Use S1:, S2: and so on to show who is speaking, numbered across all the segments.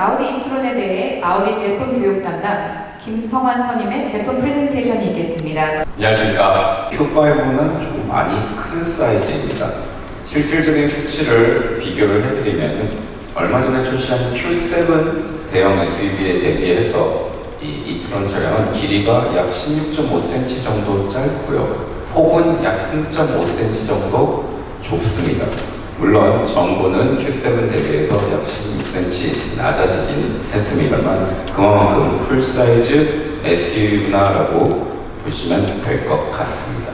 S1: 아우디 인트론에 대해 아우디 제품 교육 담당 김성환 선임의 제품 프레젠테이션이 있겠습니다.
S2: 안녕하십니까. Q5는 좀 많이 큰 사이즈입니다. 실질적인 수치를 비교를 해드리면 얼마 전에 출시한 Q7 대형 SUV에 대비해서 이 이트론 차량은 길이가 약 16.5cm 정도 짧고요. 폭은 약 3.5cm 정도 좁습니다. 물론 정보는 Q7 대비해서 약 16cm 낮아지긴 했습니다만 그만큼 풀사이즈 SUV구나라고 보시면 될 것 같습니다.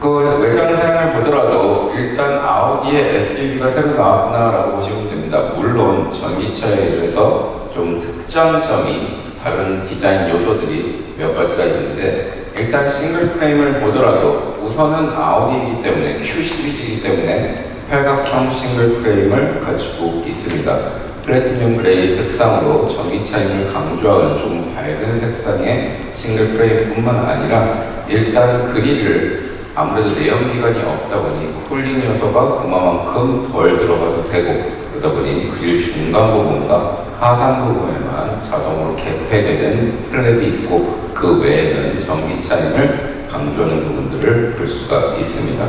S2: 그 외장 사양을 보더라도 일단 아우디의 SUV가 새로 나왔구나라고 보시면 됩니다. 물론 전기차에 비해서 좀 특장점이 다른 디자인 요소들이 몇 가지가 있는데 일단 싱글 프레임을 보더라도 우선은 아우디이기 때문에 Q 시리즈이기 때문에 팔각형 싱글 프레임을 가지고 있습니다. 플래티늄 그레이 색상으로 전기차임을 강조하는 좀 밝은 색상의 싱글 프레임뿐만 아니라 일단 그릴을 아무래도 내연기관이 없다 보니 쿨링 요소가 그만큼 덜 들어가도 되고 그러다 보니 그릴 중간 부분과 하단 부분에만 자동으로 개폐되는 플랩이 있고 그 외에는 전기차임을 강조하는 부분들을 볼 수가 있습니다.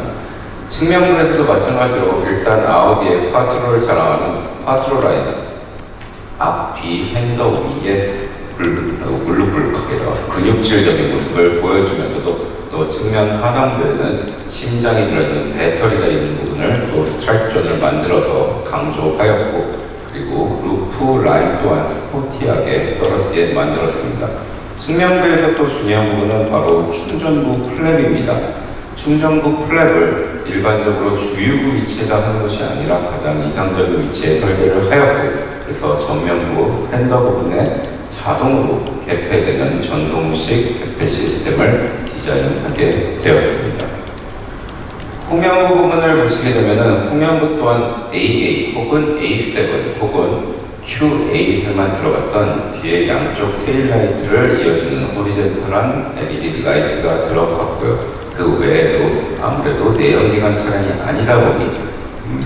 S2: 측면부에서도 마찬가지로 일단 아우디의 콰트로를 자랑하는 콰트로 라인 앞 뒤 핸더 위에 울룩불룩하게 나와서 근육질적인 모습을 보여주면서도 또 측면 하단부에는 심장이 들어있는 배터리가 있는 부분을 또 스트라이프 존을 만들어서 강조하였고 그리고 루프 라인 또한 스포티하게 떨어지게 만들었습니다. 측면부에서 또 중요한 부분은 바로 충전구 플랩입니다. 충전구 플랩을 일반적으로 주유구 위치에다 하는 것이 아니라 가장 이상적인 위치에 설계를 하였고 그래서 전면부 핸더 부분에 자동으로 개폐되는 전동식 개폐 시스템을 디자인하게 되었습니다. 후면부 부분을 보시게 되면 후면부 또한 AA 혹은 A7 혹은 Q8에만 들어갔던 뒤에 양쪽 테일라이트를 이어주는 호리젠탈한 LED 라이트가 들어갔고요. 그 외에도 아무래도 내연기관 차량이 아니다 보니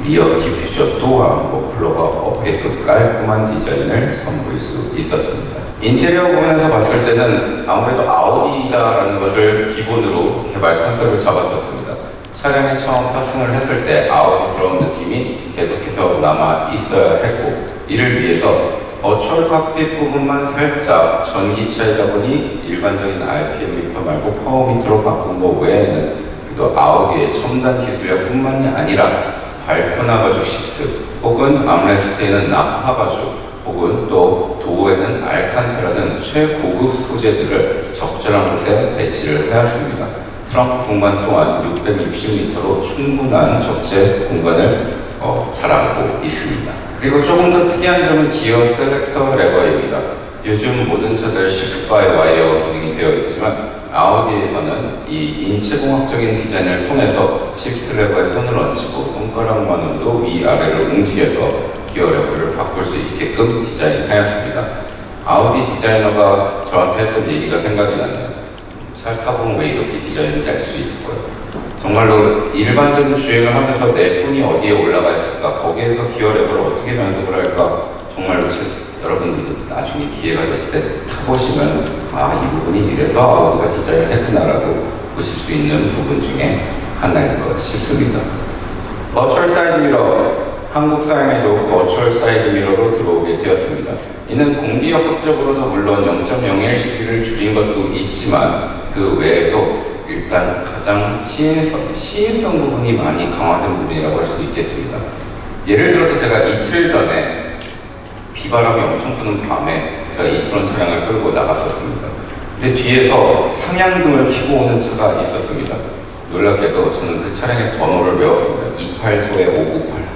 S2: 리어 디퓨저 또한 머플러가 없게끔 깔끔한 디자인을 선보일 수 있었습니다. 인테리어 부분에서 봤을 때는 아무래도 아우디다라는 것을 기본으로 개발 컨셉을 잡았었습니다. 차량에 처음 탑승을 했을 때 아우디스러운 느낌이 계속해서 남아 있어야 했고 이를 위해서 버추얼 칵핏 부분만 살짝 전기차이다 보니 일반적인 RPM 미터 말고 파워 미터로 바꾼 것 외에는 그래도 아우디의 첨단 기술력 뿐만이 아니라 발코나 가죽 시트 혹은 암레스트에는 나파 가죽 혹은 또 도어에는 알칸테라는 최고급 소재들을 적절한 곳에 배치를 하였습니다. 트렁크 공간 또한 660m로 충분한 적재 공간을 어, 자랑하고 있습니다. 그리고 조금 더 특이한 점은 기어 셀렉터 레버입니다. 요즘 모든 차들 시프트 바이 와이어 기능이 되어 있지만 아우디에서는 이 인체공학적인 디자인을 통해서 시프트 레버에 손을 얹히고 손가락만으로도 위아래를 움직여서 기어 레버를 바꿀 수 있게끔 디자인하였습니다. 아우디 디자이너가 저한테 했던 얘기가 생각이 나네요. 차 타보면 왜 이렇게 디자인인지 알 수 있을 거예요. 정말로 일반적인 주행을 하면서 내 손이 어디에 올라가 있을까, 거기에서 기어 레버를 어떻게 연습을 할까, 정말로 제, 여러분들도 나중에 기회가 되실 때 타보시면 아, 이 부분이 이래서 아우디가 디자인을 했구나라고 보실 수 있는 부분 중에 하나일 것 싶습니다. 버추얼 사이드 미러, 한국 사양에도 버추얼 사이드 미러로 들어오게 되었습니다. 이는 공기 역학적으로도 물론 0.01cm를 줄인 것도 있지만 그 외에도 일단 가장 시인성, 시인성 부분이 많이 강화된 부분이라고 할 수 있겠습니다. 예를 들어서 제가 이틀 전에 비바람이 엄청 부는 밤에 제가 이트론 차량을 끌고 나갔었습니다. 근데 뒤에서 상향등을 켜고 오는 차가 있었습니다. 놀랍게도 저는 그 차량의 번호를 외웠습니다. 280에 5981.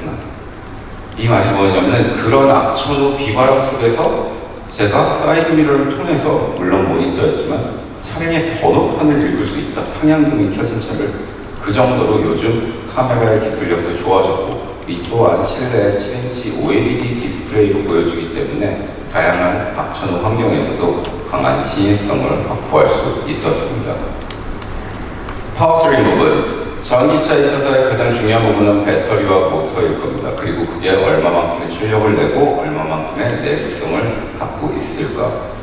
S2: 이 말이 뭐냐면 그런 악천후 비바람 속에서 제가 사이드 미러를 통해서 물론 모니터였지만 차량의 번호판을 읽을 수 있다. 상향등이 켜진 차를 그 정도로 요즘 카메라의 기술력도 좋아졌고 이 또한 실내 7인치 OLED 디스플레이로 보여주기 때문에 다양한 악천후 환경에서도 강한 시인성을 확보할 수 있었습니다. 파워트린 부분 전기차에 있어서의 가장 중요한 부분은 배터리와 모터일 겁니다. 그리고 그게 얼마만큼의 출력을 내고 얼마만큼의 내구성을 갖고 있을까.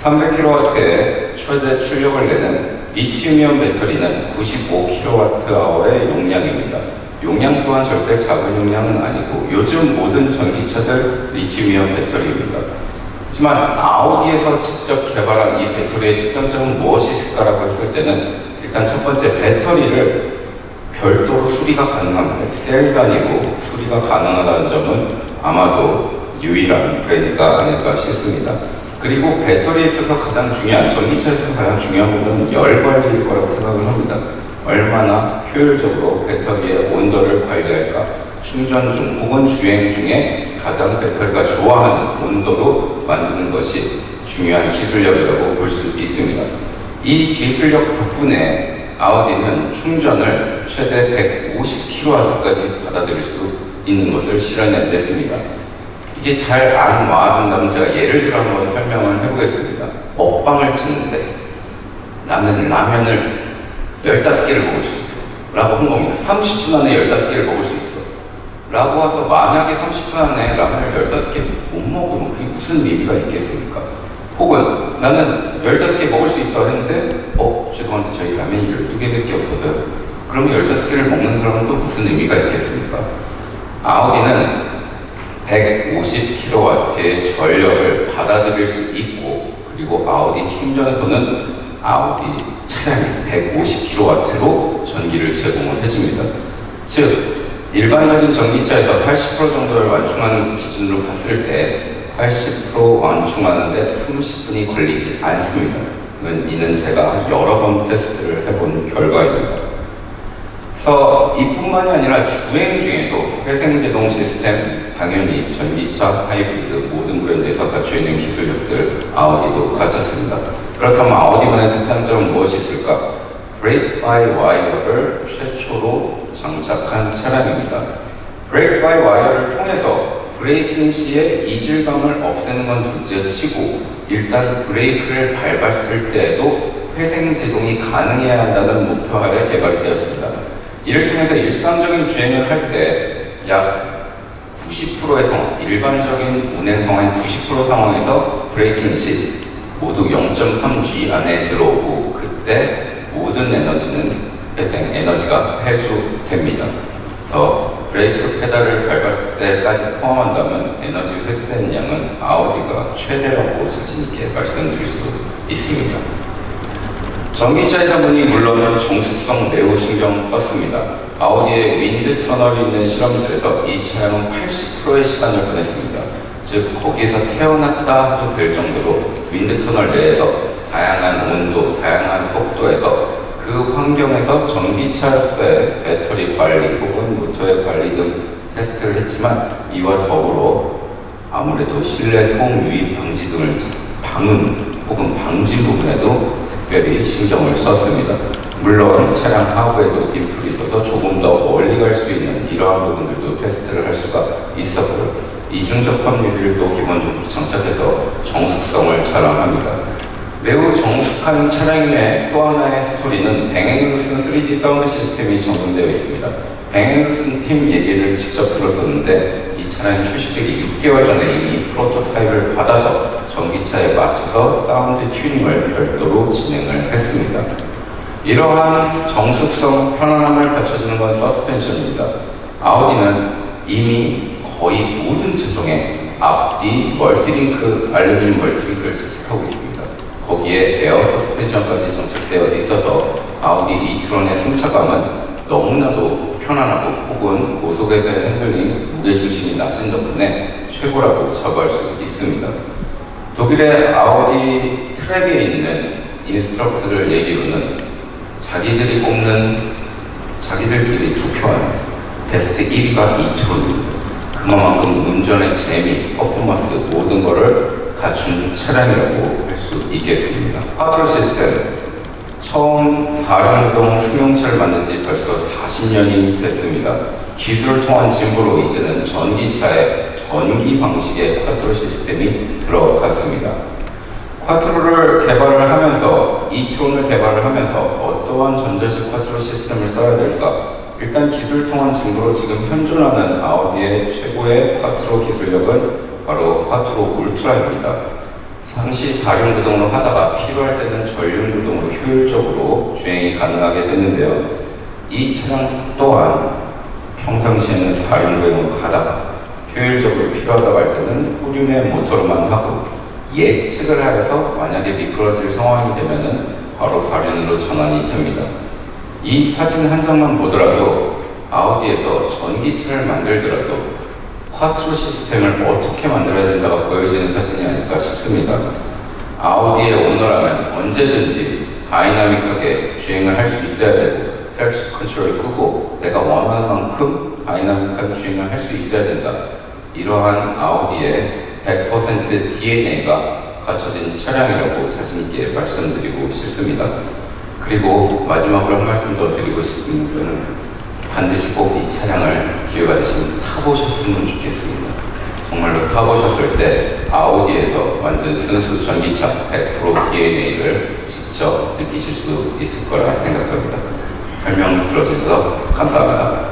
S2: 300kW의 최대 출력을 내는 리튬이온 배터리는 95kWh의 용량입니다. 용량 또한 절대 작은 용량은 아니고 요즘 모든 전기차들 리튬이온 배터리입니다. 하지만 아우디에서 직접 개발한 이 배터리의 특장점은 무엇이 있을까라고 했을 때는 일단 첫 번째 배터리를 별도로 수리가 가능합니다. 셀 단위로 수리가 가능하다는 점은 아마도 유일한 브랜드가 아닐까 싶습니다. 그리고 배터리에 있어서 가장 중요한, 전기차에서 가장 중요한 부분은 열 관리일 거라고 생각을 합니다. 얼마나 효율적으로 배터리의 온도를 관리할까. 충전 중 혹은 주행 중에 가장 배터리가 좋아하는 온도로 만드는 것이 중요한 기술력이라고 볼 수 있습니다. 이 기술력 덕분에 아우디는 충전을 최대 150kW까지 받아들일 수 있는 것을 실현해 냈습니다. 이게 잘 안 와준다면 제가 예를 들어 한번 설명을 해보겠습니다. 먹방을 찍는데 나는 라면을 15개를 먹을 수 있어. 라고 한 겁니다. 30분 안에 15개를 먹을 수 있어. 라고 해서 만약에 30분 안에 라면을 15개 못 먹으면 그게 무슨 의미가 있겠습니까? 혹은 나는 15개 먹을 수 있어 했는데 어? 죄송한데 저희 라면이 12개밖에 없어서요. 그러면 15개를 먹는 사람은 또 무슨 의미가 있겠습니까? 아우디는 150kW의 전력을 받아들일 수 있고 그리고 아우디 충전소는 아우디 차량이 150kW로 전기를 제공을 해줍니다. 즉 일반적인 전기차에서 80% 정도를 완충하는 기준으로 봤을 때 80% 완충하는데 30분이 걸리지 않습니다. 이는 제가 여러 번 테스트를 해본 결과입니다. 그래서 이뿐만이 아니라 주행 중에도 회생제동 시스템, 당연히 전기차, 하이브리드 모든 브랜드에서 갖춰 있는 기술력들 아우디도 갖췄습니다. 그렇다면 아우디만의 특장점은 무엇이 있을까? 브레이크 바이 와이어를 최초로 장착한 차량입니다. 브레이크 바이 와이어를 통해서 브레이킹 시에 이질감을 없애는 건 둘째치고 일단 브레이크를 밟았을 때에도 회생 제동이 가능해야 한다는 목표 아래 개발이 되었습니다. 이를 통해서 일상적인 주행을 할 때 약 90%의 상황, 일반적인 운행 상황의 90% 상황에서 브레이킹 시 모두 0.3G 안에 들어오고 그때 모든 에너지는 회생 에너지가 회수됩니다. 그래서 브레이크 페달을 밟았을 때까지 포함한다면 에너지 회수되는 양은 아우디가 최대라고 자신 있게 말씀드릴 수 있습니다. 전기차이다 보니 물론 정숙성 매우 신경 썼습니다. 아우디의 윈드 터널이 있는 실험실에서 이 차량은 80%의 시간을 보냈습니다. 즉 거기에서 태어났다 해도 될 정도로 윈드 터널 내에서 다양한 온도, 다양한 속도에서 그 환경에서 전기차로서의 배터리 관리 혹은 모터의 관리 등 테스트를 했지만 이와 더불어 아무래도 실내 소음 유입 방지 등을 방음 혹은 방진 부분에도 특별히 신경을 썼습니다. 물론 차량 하부에도 dim플이 있어서 조금 더 멀리 갈 수 있는 이러한 부분들도 테스트를 할 수가 있었고요. 이중적 합류들도 기본적으로 장착해서 정숙성을 자랑합니다. 매우 정숙한 차량의 또 하나의 스토리는 뱅앤루슨 3D 사운드 시스템이 적용되어 있습니다. 뱅앤루슨 팀 얘기를 직접 들었었는데 이 차량이 출시되기 6개월 전에 이미 프로토타입을 받아서 전기차에 맞춰서 사운드 튜닝을 별도로 진행을 했습니다. 이러한 정숙성, 편안함을 갖춰주는 건 서스펜션입니다. 아우디는 이미 거의 모든 차종에 앞뒤 멀티링크, 알루미늄 멀티링크를 장착하고 있습니다. 거기에 에어 서스펜션까지 장착되어 있어서 아우디 이트론의 승차감은 너무나도 편안하고 혹은 고속에서의 핸들링, 낮은 덕분에 최고라고 자부할 수 있습니다. 독일의 아우디 트랙에 있는 인스트럭트를 얘기로는 자기들이 꼽는 자기들끼리 투표한 베스트 1위가 이트론입니다. 그만큼 운전의 재미, 퍼포먼스 모든 것을 갖춘 차량이라고 할 수 있겠습니다. 파트롤 시스템 처음 사령동 승용차를 만든 지 벌써 40년이 됐습니다. 기술을 통한 진보로 이제는 전기차에 전기 방식의 파트롤 시스템이 들어갔습니다. 쿼트로를 개발을 하면서 이트론을 개발을 하면서 어떠한 전자식 쿼트로 시스템을 써야 될까? 일단 기술 통한 증거로 지금 현존하는 아우디의 최고의 쿼트로 기술력은 바로 쿼트로 울트라입니다. 상시 4륜 구동으로 하다가 필요할 때는 전륜 구동으로 효율적으로 주행이 가능하게 됐는데요. 이 차량 또한 평상시에는 4륜 구동으로 가다가 효율적으로 필요하다고 할 때는 후륜의 모터로만 하고 예측을 하여서 만약에 미끄러질 상황이 되면은 바로 4륜으로 전환이 됩니다. 이 사진 한 장만 보더라도 아우디에서 전기차를 만들더라도 쿼트로 시스템을 어떻게 만들어야 된다가 보여지는 사진이 아닐까 싶습니다. 아우디의 오너라면 언제든지 다이나믹하게 주행을 할 수 있어야 되고 셀프 컨트롤을 끄고 내가 원하는 만큼 다이나믹한 주행을 할 수 있어야 된다. 이러한 아우디의 100% DNA가 갖춰진 차량이라고 자신 있게 말씀드리고 싶습니다. 그리고 마지막으로 한 말씀 더 드리고 싶은 거는 반드시 꼭 이 차량을 기회가 되시면 타보셨으면 좋겠습니다. 정말로 타보셨을 때 아우디에서 만든 순수 전기차 100% DNA를 직접 느끼실 수 있을 거라 생각합니다. 설명 들어주셔서 감사합니다.